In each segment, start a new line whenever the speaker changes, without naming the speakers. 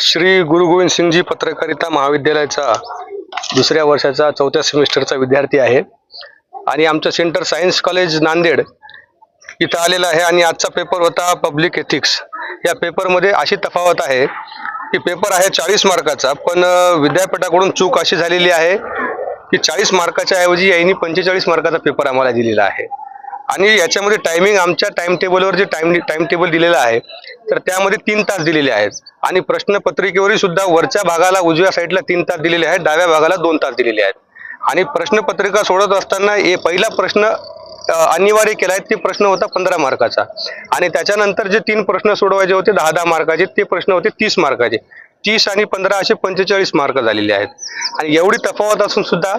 श्री गुरु गोविंद सिंगजी पत्रकारिता महाविद्यालयाचा दुसऱ्या वर्षाचा चौथ्या सेमिस्टरचा विद्यार्थी आहे. आणि आमचं सेंटर सायन्स कॉलेज नांदेड इथं आलेलं आहे आणि आजचा पेपर होता पब्लिक एथिक्स. या पेपरमध्ये अशी तफावत आहे की पेपर आहे चाळीस मार्काचा पण विद्यापीठाकडून चूक अशी झालेली आहे की चाळीस मार्काच्या ऐवजी यांनी पंचेचाळीस मार्काचा पेपर आम्हाला दिलेला आहे. आणि याच्यामध्ये टायमिंग आमच्या टाइम टेबलवर जे टाइम टाइम टेबल दिलेलं आहे तर त्यामध्ये तीन तास दिलेले आहेत. आणि प्रश्नपत्रिकेवरही सुद्धा वरच्या भागाला उजव्या साईडला तीन तास दिलेले आहेत. डाव्या भागाला दोन तास दिलेले आहेत. आणि प्रश्नपत्रिका सोडत असताना हे पहिला प्रश्न अनिवार्य केला आहे ते प्रश्न होता पंधरा मार्काचा. आणि त्याच्यानंतर जे तीन प्रश्न सोडवायचे होते दहा दहा मार्काचे ते प्रश्न होते तीस मार्काचे. तीस आणि पंधरा असे पंचेचाळीस मार्क झालेले आहेत. आणि एवढी तफावत असून सुद्धा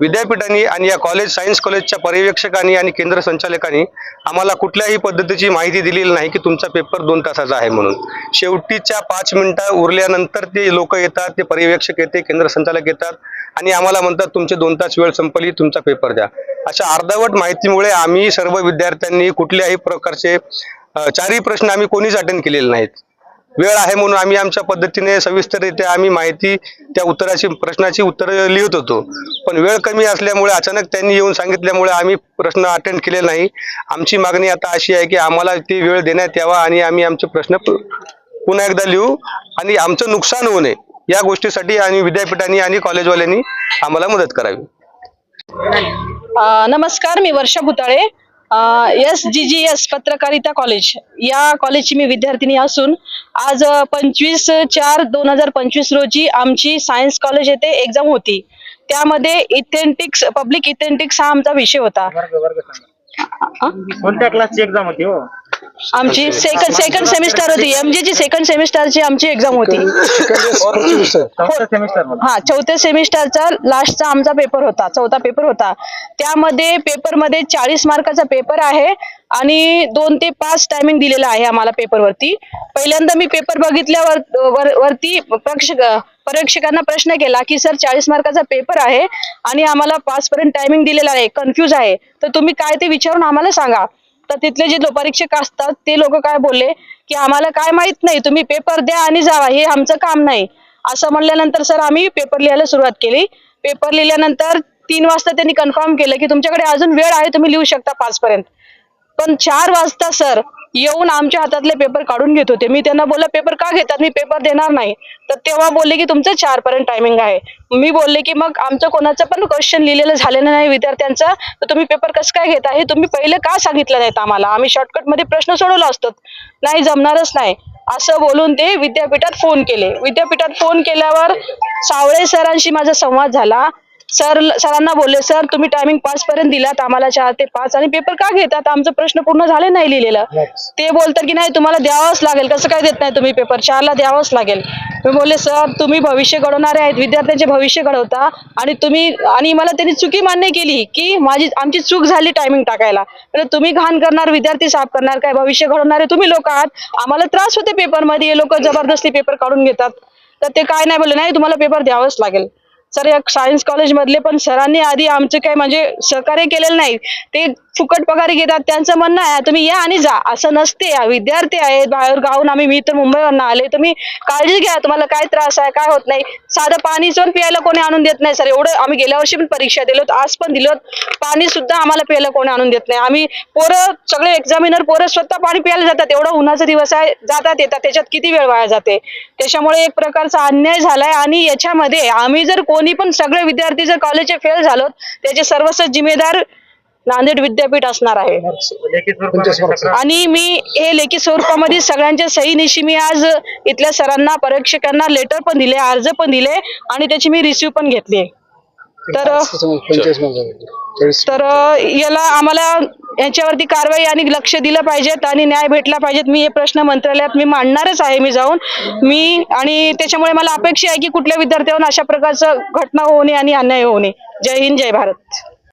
विद्यापीठांनी आणि या कॉलेज सायन्स कॉलेजच्या पर्यवेक्षकांनी आणि केंद्र संचालकांनी आम्हाला कुठल्याही पद्धतीची माहिती दिलेली नाही की तुमचा पेपर दोन तासाचा आहे म्हणून. शेवटीच्या पाच मिनिटं उरल्यानंतर ते लोक येतात ते पर्यवेक्षक येते केंद्र संचालक येतात आणि आम्हाला म्हणतात तुमचे दोन तास वेळ संपली तुमचा पेपर द्या. अशा अर्धवट माहितीमुळे आम्ही सर्व विद्यार्थ्यांनी कुठल्याही प्रकारचे चारही प्रश्न आम्ही कोणीच अटेंड केलेले नाहीत. वेळ आहे म्हणून आम्ही आमच्या पद्धतीने सविस्तररित्या आम्ही माहिती त्या उत्तराची प्रश्नाची उत्तरं लिहित होतो. पण वेळ कमी असल्यामुळे अचानक त्यांनी येऊन सांगितल्यामुळे आम्ही प्रश्न अटेंड केले नाही. आमची मागणी आता अशी आहे की आम्हाला ती वेळ देण्यात यावा आणि आम्ही आमचे प्रश्न पुन्हा एकदा लिहू आणि आमचं नुकसान होऊ नये. या गोष्टीसाठी आणि विद्यापीठांनी आणि कॉलेजवाल्यांनी आम्हाला मदत करावी.
नमस्कार मी Varsha Bhutale. S G G S पत्रकारिता कॉलेज या कॉलेजची मी विद्यार्थिनी असून आज पंचवीस चार दोन हजार पंचवीस रोजी आमची सायन्स कॉलेज येथे एक्झाम होती. त्यामध्ये इथेंटिक्स पब्लिक इथेंटिक्स हा आमचा विषय होता.
कोणत्या क्लासची एक्झाम होती हो?
आमची सेकंड सेकंड सेमिस्टर होती. एमजीची सेकंड सेमिस्टरची आमची एक्झाम होती.
चौथ्या सेमिस्टरमध्ये
हा चौथ्या सेमिस्टरचा लास्टचा आमचा पेपर होता. चौथा पेपर होता. त्यामध्ये पेपरमध्ये चाळीस मार्काचा पेपर आहे आणि दोन ते पाच टायमिंग दिलेला आहे आम्हाला पेपरवरती पहिल्यांदा मी पेपर बघितल्यावर वर, वरती प्रेक्षक परीक्षकांना प्रश्न केला की सर चाळीस मार्काचा पेपर आहे आणि आम्हाला पाच पर्यंत टायमिंग दिलेला आहे. कन्फ्यूज आहे. तर तुम्ही काय ते विचारून आम्हाला सांगा. तर तिथले जे परीक्षक असतात ते लोक काय बोलले की आम्हाला काय माहीत नाही तुम्ही पेपर द्या आणि जावा हे आमचं काम नाही. असं म्हणल्यानंतर सर आम्ही पेपर लिहायला सुरुवात केली. पेपर लिहिल्यानंतर तीन वाजता त्यांनी कन्फर्म केलं की तुमच्याकडे अजून वेळ आहे तुम्ही लिहू शकता पाच पर्यंत पण चार वाजता सर येऊन आमच्या हातातले पेपर काढून घेत होते. मी त्यांना बोललं पेपर का घेतात? मी पेपर देणार नाही. तर तेव्हा बोलले की तुमचं चार पर्यंत टायमिंग आहे. मी बोलले की मग आमचं कोणाचं पण क्वेश्चन लिहिलेलं झालेलं नाही विद्यार्थ्यांचा. तर तुम्ही पेपर कसं काय घेता हे तुम्ही पहिले का सांगितलं नाहीत आम्हाला? आम्ही शॉर्टकटमध्ये प्रश्न सोडवला असतो. नाही जमणारच नाही. असं बोलून ते विद्यापीठात फोन केले. विद्यापीठात फोन केल्यावर सावळे सरांशी माझा संवाद झाला. सर सरांना बोलले सर तुम्ही टायमिंग पाच पर्यंत दिलात आम्हाला चार ते पाच आणि पेपर का घेतात? आमचं प्रश्न पूर्ण झाले नाही लिहिलेलं. ते बोलतात की नाही तुम्हाला द्यावंच लागेल. कसं काय देत नाही तुम्ही पेपर चारला द्यावंच लागेल. मी बोलले सर तुम्ही भविष्य घडवणारे आहेत. विद्यार्थ्यांचे भविष्य घडवता आणि तुम्ही आणि मला त्यांनी चुकी मान्य केली की माझी आमची चूक झाली टायमिंग टाकायला. तुम्ही घाण करणार विद्यार्थी साफ करणार काय भविष्य घडवणारे तुम्ही लोक आहात. आम्हाला त्रास होते पेपरमध्ये हे लोक जबरदस्ती पेपर काढून घेतात. तर ते काय नाही बोलले नाही तुम्हाला पेपर द्यावंच लागेल. सर या सायन्स कॉलेज मधले पण सरांनी आधी आमचे काही म्हणजे सहकार्य केलेलं नाही. ते फुकट पगारी घेतात त्यांचं म्हणणं आहे तुम्ही या आणि जा. असं नसते. विद्यार्थी आहेत बाहेर गावून आम्ही मी तर मुंबईवरनं आले. तुम्ही काळजी घ्या तुम्हाला काय त्रास आहे काय होत नाही. साधं पाणी पण प्यायला कोणी आणून देत नाही सर. एवढं आम्ही गेल्या वर्षी पण परीक्षा दिलोत आज पण दिलोत पाणी सुद्धा आम्हाला प्यायला कोणी आणून देत नाही. आम्ही पोरं सगळे एक्झामिनर पोरं स्वतः पाणी प्यायला जातात. एवढा उन्हाचा दिवस आहे जातात येतात. त्याच्यात किती वेळ वाया जाते? त्याच्यामुळे एक प्रकारचा अन्याय झालाय आणि याच्यामध्ये आम्ही जर कोणी पण सगळे विद्यार्थी जर कॉलेजचे फेल झालोत त्याचे सर्वस्व जिम्मेदार नांदेड विद्यापीठ असणार आहे. आणि मी हे लेखी स्वरूपामध्ये सगळ्यांच्या सहीनिशी मी आज इथल्या सरांना परीक्षकांना लेटर पण दिले अर्ज पण दिले आणि त्याची मी रिसिव्ह पण घेतली. तर तर याला आम्हाला याच्यावरती कारवाई आणि लक्ष दिलं पाहिजेत आणि न्याय भेटला पाहिजेत मी हे प्रश्न मंत्रालयात मी मांडणारच आहे मी जाऊन. मी आणि त्याच्यामुळे मला अपेक्षा आहे की कुठल्या विद्यार्थ्यांवर अशा प्रकारचं घटना होऊ नये आणि अन्याय होऊ नये. जय हिंद जय भारत.